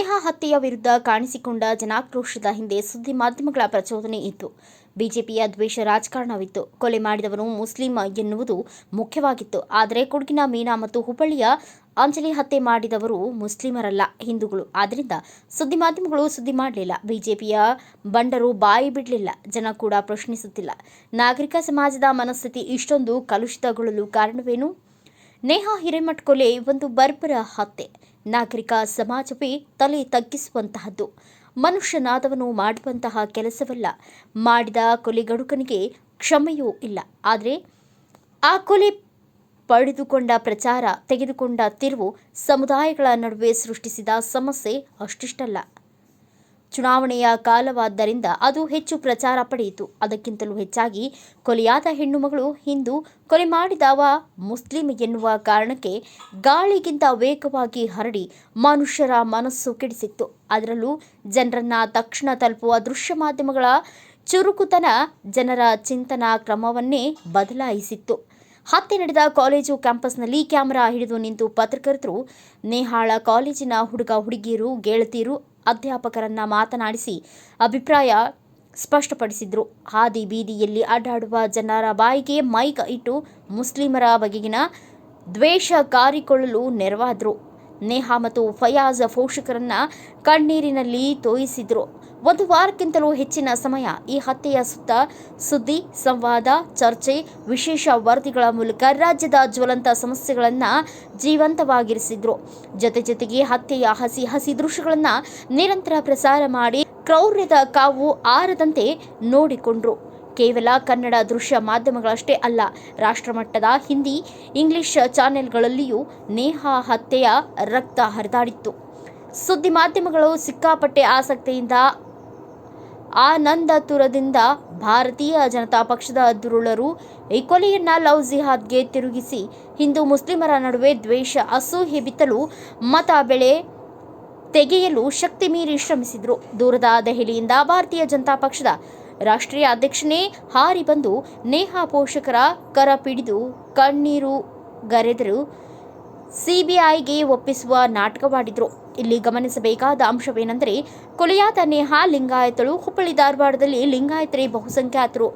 ಹತ್ಯೆಯ ವಿರುದ್ಧ ಕಾಣಿಸಿಕೊಂಡ ಜನಾಕ್ರೋಶದ ಹಿಂದೆ ಸುದ್ದಿ ಮಾಧ್ಯಮಗಳ ಪ್ರಚೋದನೆ ಇತ್ತು. ಬಿಜೆಪಿಯ ದ್ವೇಷ ರಾಜಕಾರಣವಿತ್ತು. ಕೊಲೆ ಮಾಡಿದವನು ಮುಸ್ಲಿಂ ಎನ್ನುವುದು ಮುಖ್ಯವಾಗಿತ್ತು. ಆದರೆ ಕೊಡಗಿನ ಮೀನಾ ಮತ್ತು ಹುಬ್ಬಳ್ಳಿಯ ಅಂಜಲಿ ಹತ್ಯೆ ಮಾಡಿದವರು ಮುಸ್ಲಿಮರಲ್ಲ ಹಿಂದೂಗಳು. ಆದ್ದರಿಂದ ಸುದ್ದಿ ಮಾಧ್ಯಮಗಳು ಸುದ್ದಿ ಮಾಡಲಿಲ್ಲ. ಬಿಜೆಪಿಯ ಬಂಡರು ಬಾಯಿ ಬಿಡಲಿಲ್ಲ. ಜನ ಕೂಡ ಪ್ರಶ್ನಿಸುತ್ತಿಲ್ಲ. ನಾಗರಿಕ ಸಮಾಜದ ಮನಸ್ಥಿತಿ ಇಷ್ಟೊಂದು ಕಲುಷಿತಗೊಳ್ಳಲು ಕಾರಣವೇನು? ನೇಹಾ ಹಿರೇಮಠ್ ಕೊಲೆ ಒಂದು ಬರ್ಬರ ಹತ್ಯೆ. ನಾಗರಿಕ ಸಮಾಜವೇ ತಲೆ ತಗ್ಗಿಸುವಂತಹದ್ದು. ಮನುಷ್ಯನಾದವನು ಮಾಡುವಂತಹ ಕೆಲಸವಲ್ಲ. ಮಾಡಿದ ಕೊಲೆಗಡುಕನಿಗೆ ಕ್ಷಮೆಯೂ ಇಲ್ಲ. ಆದರೆ ಆ ಕೊಲೆ ಪಡೆದುಕೊಂಡ ಪ್ರಚಾರ, ತೆಗೆದುಕೊಂಡ ತಿರುವು ಸಮುದಾಯಗಳ ನಡುವೆ ಸೃಷ್ಟಿಸಿದ ಸಮಸ್ಯೆ ಅಷ್ಟಿಷ್ಟಲ್ಲ. ಚುನಾವಣೆಯ ಕಾಲವಾದ್ದರಿಂದ ಅದು ಹೆಚ್ಚು ಪ್ರಚಾರ ಪಡೆಯಿತು. ಅದಕ್ಕಿಂತಲೂ ಹೆಚ್ಚಾಗಿ ಕೊಲೆಯಾದ ಹೆಣ್ಣು ಮಗಳು ಹಿಂದೂ ಕೊಲೆ ಮಾಡಿದವ ಮುಸ್ಲಿಂ ಎನ್ನುವ ಕಾರಣಕ್ಕೆ ಗಾಳಿಗಿಂತ ವೇಗವಾಗಿ ಹರಡಿ ಮನುಷ್ಯರ ಮನಸ್ಸು ಕೆಡಿಸಿತ್ತು. ಅದರಲ್ಲೂ ಜನರನ್ನ ತಕ್ಷಣ ತಲುಪುವ ದೃಶ್ಯ ಮಾಧ್ಯಮಗಳ ಚುರುಕುತನ ಜನರ ಚಿಂತನಾ ಕ್ರಮವನ್ನೇ ಬದಲಾಯಿಸಿತ್ತು. ಹತ್ಯೆ ನಡೆದ ಕಾಲೇಜು ಕ್ಯಾಂಪಸ್ನಲ್ಲಿ ಕ್ಯಾಮೆರಾ ಹಿಡಿದು ನಿಂತು ಪತ್ರಕರ್ತರು, ನೇಹಾಳ ಕಾಲೇಜಿನ ಹುಡುಗ ಹುಡುಗಿಯರು, ಗೆಳತಿಯರು ಅಧ್ಯಾಪಕರನ್ನ ಮಾತನಾಡಿಸಿ ಅಭಿಪ್ರಾಯ ಸ್ಪಷ್ಟಪಡಿಸಿದ್ರು. ಹಾದಿ ಬೀದಿಯಲ್ಲಿ ಅಡ್ಡಾಡುವ ಜನರ ಬಾಯಿಗೆ ಮೈಕ್ ಇಟ್ಟು ಮುಸ್ಲಿಮರ ಬಗೆಗಿನ ದ್ವೇಷ ಕಾರಿಕೊಳ್ಳಲು ನೆರವಾದ್ರು. ನೇಹಾ ಮತ್ತು ಫಯಾಜ್ ಪೋಷಕರನ್ನ ಕಣ್ಣೀರಿನಲ್ಲಿ ತೋಯಿಸಿದ್ರು. ಒಂದು ವಾರಕ್ಕಿಂತಲೂ ಹೆಚ್ಚಿನ ಸಮಯ ಈ ಹತ್ಯೆಯ ಸುತ್ತ ಸುದ್ದಿ, ಸಂವಾದ, ಚರ್ಚೆ, ವಿಶೇಷ ವರದಿಗಳ ಮೂಲಕ ರಾಜ್ಯದ ಜ್ವಲಂತ ಸಮಸ್ಯೆಗಳನ್ನು ಜೀವಂತವಾಗಿರಿಸಿದ್ರು. ಜೊತೆ ಜೊತೆಗೆ ಹತ್ಯೆಯ ಹಸಿ ಹಸಿ ದೃಶ್ಯಗಳನ್ನು ನಿರಂತರ ಪ್ರಸಾರ ಮಾಡಿ, ಕ್ರೌರ್ಯದ ಕಾವು ಆರದಂತೆ ನೋಡಿಕೊಂಡ್ರು. ಕೇವಲ ಕನ್ನಡ ದೃಶ್ಯ ಮಾಧ್ಯಮಗಳಷ್ಟೇ ಅಲ್ಲ, ರಾಷ್ಟ್ರಮಟ್ಟದ ಹಿಂದಿ, ಇಂಗ್ಲಿಷ್ ಚಾನೆಲ್ಗಳಲ್ಲಿಯೂ ನೇಹಾ ಹತ್ಯೆಯ ರಕ್ತ ಹರಿದಾಡಿತ್ತು. ಸುದ್ದಿ ಮಾಧ್ಯಮಗಳು ಸಿಕ್ಕಾಪಟ್ಟೆ ಆಸಕ್ತಿಯಿಂದ ಆನಂದತುರದಿಂದ ಭಾರತೀಯ ಜನತಾ ಪಕ್ಷದ ದುರುಳರು ಈ ಕೊಲೆಯನ್ನು ಲವ್ ಜಿಹಾದ್ಗೆ ತಿರುಗಿಸಿ ಹಿಂದೂ ಮುಸ್ಲಿಮರ ನಡುವೆ ದ್ವೇಷ ಅಸೂಹೆ ಬಿತ್ತಲು ಮತ ಬೆಳೆ ತೆಗೆಯಲು ಶಕ್ತಿ ಮೀರಿ ಶ್ರಮಿಸಿದರು. ದೂರದ ದೆಹಲಿಯಿಂದ ಭಾರತೀಯ ಜನತಾ ಪಕ್ಷದ ರಾಷ್ಟ್ರೀಯ ಅಧ್ಯಕ್ಷನೇ ಹಾರಿ ಬಂದು ನೇಹಾ ಪೋಷಕರ ಕರ ಪಿಡಿದು ಕಣ್ಣೀರು ಗರೆದರು. ಸಿಬಿಐಗೆ ಒಪ್ಪಿಸುವ ನಾಟಕವಾಡಿದ್ರು ಇಲ್ಲಿ ಗಮನಿಸಬೇಕಾದ ಅಂಶವೇನೆಂದರೆ ಕೊಲೆಯಾದ ನೇಹಾ ಲಿಂಗಾಯತಳು ಹುಬ್ಬಳ್ಳಿ ಧಾರವಾಡದಲ್ಲಿ ಲಿಂಗಾಯತರೇ ಬಹುಸಂಖ್ಯಾತರು.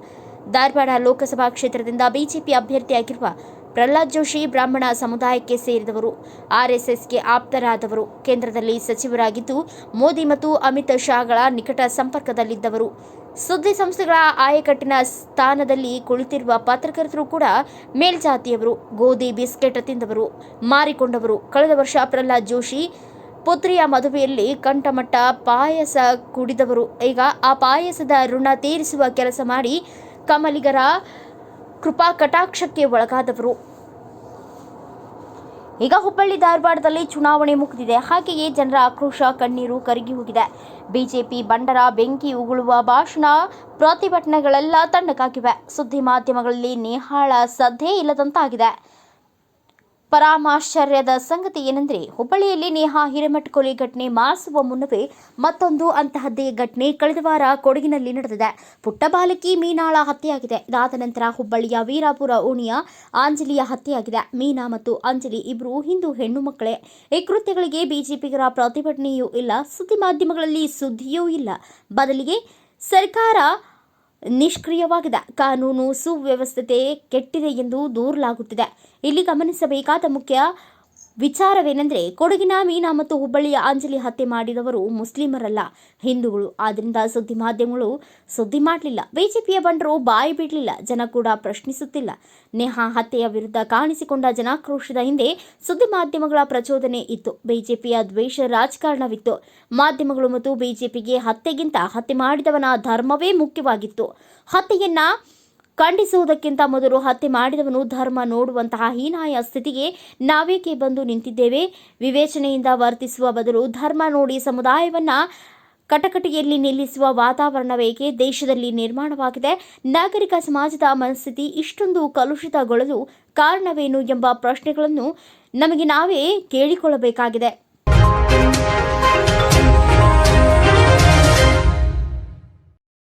ಧಾರವಾಡ ಲೋಕಸಭಾ ಕ್ಷೇತ್ರದಿಂದ ಬಿಜೆಪಿ ಅಭ್ಯರ್ಥಿಯಾಗಿರುವ ಪ್ರಹ್ಲಾದ್ ಜೋಶಿ ಬ್ರಾಹ್ಮಣ ಸಮುದಾಯಕ್ಕೆ ಸೇರಿದವರು. ಆರ್ಎಸ್ಎಸ್ಗೆ ಆಪ್ತರಾದವರು. ಕೇಂದ್ರದಲ್ಲಿ ಸಚಿವರಾಗಿದ್ದು ಮೋದಿ ಮತ್ತು ಅಮಿತ್ ಶಾಗಳ ನಿಕಟ ಸಂಪರ್ಕದಲ್ಲಿದ್ದವರು. ಸುದ್ದಿ ಸಂಸ್ಥೆಗಳ ಆಯಕಟ್ಟಿನ ಸ್ಥಾನದಲ್ಲಿ ಕುಳಿತಿರುವ ಪತ್ರಕರ್ತರು ಕೂಡ ಮೇಲ್ಜಾತಿಯವರು. ಗೋಧಿ ಬಿಸ್ಕೆಟ್ ತಿಂದವರು, ಮಾರಿಕೊಂಡವರು. ಕಳೆದ ವರ್ಷ ಪ್ರಹ್ಲಾದ್ ಜೋಶಿ ಪುತ್ರಿಯ ಮದುವೆಯಲ್ಲಿ ಕಂಠಮಟ್ಟ ಪಾಯಸ ಕುಡಿದವರು. ಈಗ ಆ ಪಾಯಸದ ಋಣ ತೀರಿಸುವ ಕೆಲಸ ಮಾಡಿ ಕಮಲಿಗರ ಕೃಪಾ ಕಟಾಕ್ಷಕ್ಕೆ ಒಳಗಾದವರು. ಈಗ ಹುಬ್ಬಳ್ಳಿ ಧಾರವಾಡದಲ್ಲಿ ಚುನಾವಣೆ ಮುಗಿದಿದೆ. ಹಾಗೆಯೇ ಜನರ ಆಕ್ರೋಶ ಕಣ್ಣೀರು ಕರಗಿ ಹೋಗಿದೆ. ಬಿಜೆಪಿ ಬಂಡರ ಬೆಂಕಿ ಉಗುಳುವ ಭಾಷಣ, ಪ್ರತಿಭಟನೆಗಳೆಲ್ಲ ತಣ್ಣಗಾಗಿವೆ. ಸುದ್ದಿ ಮಾಧ್ಯಮಗಳಲ್ಲಿ ನೇಹಾಳ ಸದ್ದೇ ಇಲ್ಲದಂತಾಗಿದೆ. ಪರಾಮಾಶ್ಚರ್ಯದ ಸಂಗತಿ ಏನೆಂದರೆ, ಹುಬ್ಬಳ್ಳಿಯಲ್ಲಿ ನೇಹಾ ಹಿರೇಮಠ್ ಕೊಲೆ ಘಟನೆ ಮಾಸುವ ಮುನ್ನವೇ ಮತ್ತೊಂದು ಅಂತಹದ್ದೇ ಘಟನೆ ಕಳೆದ ವಾರ ಕೊಡಗಿನಲ್ಲಿ ನಡೆದಿದೆ. ಪುಟ್ಟ ಬಾಲಕಿ ಮೀನಾಳ ಹತ್ಯೆಯಾಗಿದೆ. ಇದಾದ ನಂತರ ಹುಬ್ಬಳ್ಳಿಯ ವೀರಾಪುರ ಓಣಿಯ ಆಂಜಲಿಯ ಹತ್ಯೆಯಾಗಿದೆ. ಮೀನಾ ಮತ್ತು ಅಂಜಲಿ ಇಬ್ಬರು ಹಿಂದೂ ಹೆಣ್ಣು ಮಕ್ಕಳೇ. ಈ ಕೃತ್ಯಗಳಿಗೆ ಬಿಜೆಪಿಗರ ಪ್ರತಿಭಟನೆಯೂ ಇಲ್ಲ. ಸುದ್ದಿ ಮಾಧ್ಯಮಗಳಲ್ಲಿ ಸುದ್ದಿಯೂ ಇಲ್ಲ. ಬದಲಿಗೆ ಸರ್ಕಾರ ನಿಷ್ಕ್ರಿಯವಾಗಿದೆ. ಕಾನೂನು ಸುವ್ಯವಸ್ಥತೆ ಕೆಟ್ಟಿದೆ ಎಂದು ದೂರಲಾಗುತ್ತಿದೆ. ಇಲ್ಲಿ ಗಮನಿಸಬೇಕಾದ ಮುಖ್ಯ ವಿಚಾರವೇನೆಂದರೆ ಕೊಡಗಿನ ಮೀನಾ ಮತ್ತು ಹುಬ್ಬಳ್ಳಿಯ ಅಂಜಲಿ ಹತ್ಯೆ ಮಾಡಿದವರು ಮುಸ್ಲಿಮರಲ್ಲ. ಹಿಂದೂಗಳು. ಆದ್ದರಿಂದ ಸುದ್ದಿ ಮಾಧ್ಯಮಗಳು ಸುದ್ದಿ ಮಾಡಲಿಲ್ಲ. ಬಿಜೆಪಿಯ ಬಂಡರು ಬಾಯಿ ಬಿಡಲಿಲ್ಲ. ಜನ ಕೂಡ ಪ್ರಶ್ನಿಸುತ್ತಿಲ್ಲ. ನೇಹಾ ಹತ್ಯೆಯ ವಿರುದ್ಧ ಕಾಣಿಸಿಕೊಂಡ ಜನಾಕ್ರೋಶದ ಹಿಂದೆ ಸುದ್ದಿ ಮಾಧ್ಯಮಗಳ ಪ್ರಚೋದನೆ ಇತ್ತು. ಬಿಜೆಪಿಯ ದ್ವೇಷ ರಾಜಕಾರಣವಿತ್ತು. ಮಾಧ್ಯಮಗಳು ಮತ್ತು ಬಿಜೆಪಿಗೆ ಹತ್ಯೆಗಿಂತ ಹತ್ಯೆ ಮಾಡಿದವನ ಧರ್ಮವೇ ಮುಖ್ಯವಾಗಿತ್ತು. ಹತ್ಯೆಯನ್ನ ಖಂಡಿಸುವುದಕ್ಕಿಂತ ಮೊದಲು ಹತ್ಯೆ ಮಾಡಿದವನು ಧರ್ಮ ನೋಡುವಂತಹ ಹೀನಾಯ ಸ್ಥಿತಿಗೆ ನಾವೇಕೆ ಬಂದು ನಿಂತಿದ್ದೇವೆ? ವಿವೇಚನೆಯಿಂದ ವರ್ತಿಸುವ ಬದಲು ಧರ್ಮ ನೋಡಿ ಸಮುದಾಯವನ್ನ ಕಟಕಟಿಯಲ್ಲಿ ನಿಲ್ಲಿಸುವ ವಾತಾವರಣವೇಕೆ? ದೇಶದಲ್ಲಿ ನಿರ್ಮಾಣವಾಗಿದೆ. ನಾಗರಿಕ ಸಮಾಜದ ಮನಸ್ಥಿತಿ ಇಷ್ಟೊಂದು ಕಲುಷಿತಗೊಳ್ಳಲು ಕಾರಣವೇನು ಎಂಬ ಪ್ರಶ್ನೆಗಳನ್ನು ನಮಗೆ ನಾವೇ ಕೇಳಿಕೊಳ್ಳಬೇಕಾಗಿದೆ.